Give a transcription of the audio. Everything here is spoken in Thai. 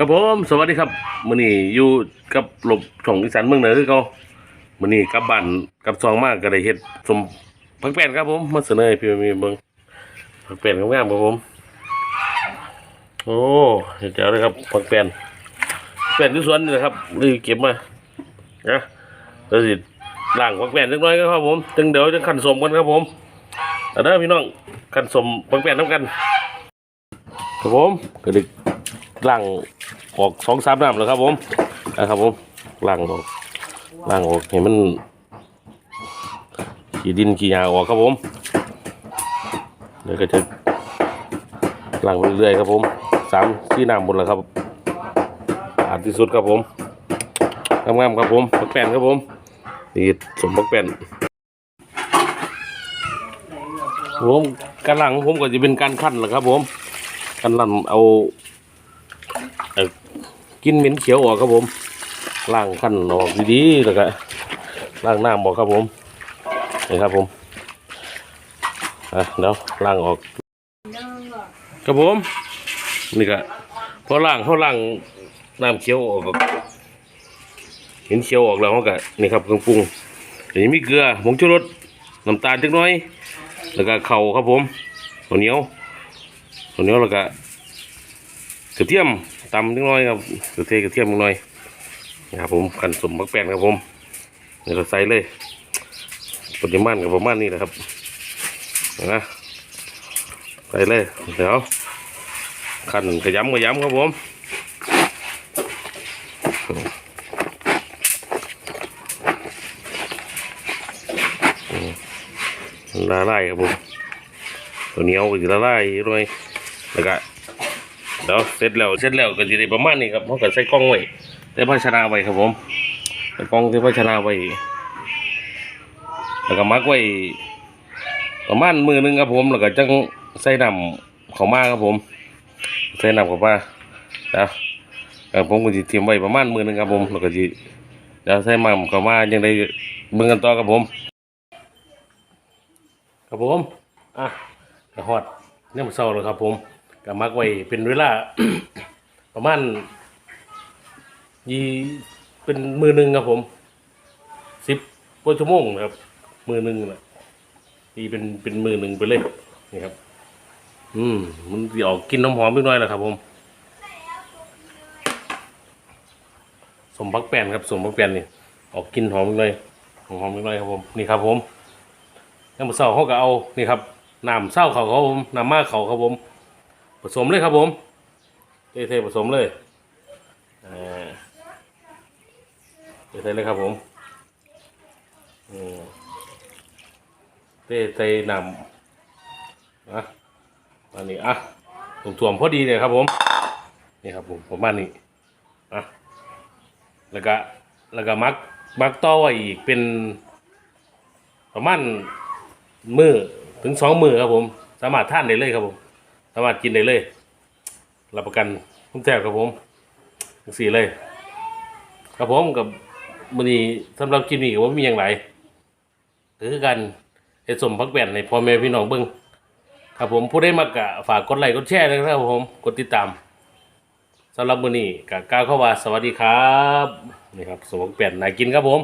ครับผมสวัสดีครับมื้อนี้อยู่กับหลบช่องอีสานเมืองเหนือคือเก่ามื้อนี้กลับบ้านกลับซองมากก็ได้เฮ็ดสมผักแป้นครับผมมาเสนอให้พี่มีเบิ่งผักแป้นงามๆครับผม โอ้เฮ็ดแจ๋วเลยครับผักแป้นแป้นที่สวนนี่นะครับเลยเก็บมานะเดี๋ยวสิล้างผักแป้นเล็กน้อยก็ครับผมจึงเดี๋ยวจะคั่นสมกันครับผมเอาเด้อพี่น้องคั่นสมผักแป้นนํกัน ครับผมก็ได้ล้าง ออกสองสามน้ำแล้วครับ ผมนะครับผมล้างออกล้างออกเห็นมันขี้ดินขี้ยาออกครับผมเดี๋ยวก็จะล้างไปเรื่อยครับผมสามสี่น้ำหมดแล้วครับอาดที่สุดครับผมงามๆครับผมปักแป้นครับผมนี่สมปักแป้นผมการล้างผมก็จะเป็นการขั้นแหละครับ ผมกันลั่นเอา กินเหม็นเขียวออกครับผมล้างขั้นออกดีๆแล้วก็ล้างน้ำออกครับผมนี่ครับผมอะเดี๋ยวล้างออกครับผมนี่ก็พอล้างเขาล้างน้ำเขียวออกเห็นเขียวออกแล้วเขาก็นี่ครับเครื่องปรุงอันนี้มีเกลือผงชูรสน้ำตาลจักน้อย แล้วก็เข่าครับผมข้าวเหนียวตัวนี้แล้วก็กระเทียม ตำนิดหน่อยครับกระเทียมกระเทียมนิดหน่อยนะครับผมขันสมบักแป้นครับผมเนี่เราใส่เลยปริมาณกับประมาณนี้นะครับนะใส่เลยเดี๋ยวขันกระยำกระยำครับผมละลายครับผมตัวเหนียวก็จะละลายหน่อยแล้วก็ เดี๋ยวเสร็จแล้วเสร็จแล้วก็จะได้ประมาณนี้ครับเพราะก็ใส่กล้องไว้ใส่ภาชนะไว้ครับผมใส่กล้องใส่ภาชนะไว้แล้วก็มักไว้ประมาณมือหนึงครับผมแล้วก็จังใส่น้ำเข้ามาครับผมใส่น้ำเข้ามาแล้วแล้วผมก็จะเตรียมไว้ประมาณมือหนึงครับผมแล้วก็จะเดี๋ยวใส่น้ำเข้ามายังได้เบิ่งกันต่อครับผมครับผม อะกระหอดเนี่ยมันเศร้าแล้วครับผม ก็มักไว้เป็นเวลา ประมาณยี่เป็นมือหนึ่งครับผมสิบกว่าชั่วโมงนะครับ มือหนึ่งนะตีเป็นเป็นมือหนึ่งไปเลยนี่ครับ อืมมันจะออกกินน้ำหอมนิดหน่อยนะครับ ผมสมพักแป้นครับสมพักแป้นนี่ออกกินหอมนิดหน่อยหอมนิดหน่อยครับผมนี่ครับผมน้ำเศร้าเขาก็เอานี่ครับน้ำเศร้าเขาครับผมน้ำมากเขาครับผม ผสมเลยครับผมเทๆผสมเลยเทๆเลยครับผมเทๆนำนะอันนี้อะถ่วมๆพอดีเลยครับผม นี่ครับผมประมาณนี้อะแล้วก็แล้วก็มักมักต่อไว้อีกเป็นประมาณมือถึงสองมือครับผม สามารถทานได้เลยครับผม สามารถกินได้เลย รับประกันคุ้มแท้ครับผมทั้งสี่เลย ครับผมกับมือนี้สำหรับคลิปนี้ก็ว่ามีอย่างไรคือกันเฮ็ดสมพักแบนในพ่อแม่พี่น้องเบิ้งครับผมผู้ได้มากะฝากกดไลค์กดแชร์นะครับผมกดติดตามสำหรับมือนี้กะก้าวเข้าว่าสวัสดีครับนี่ครับสมพักแบนน่ากินครับผม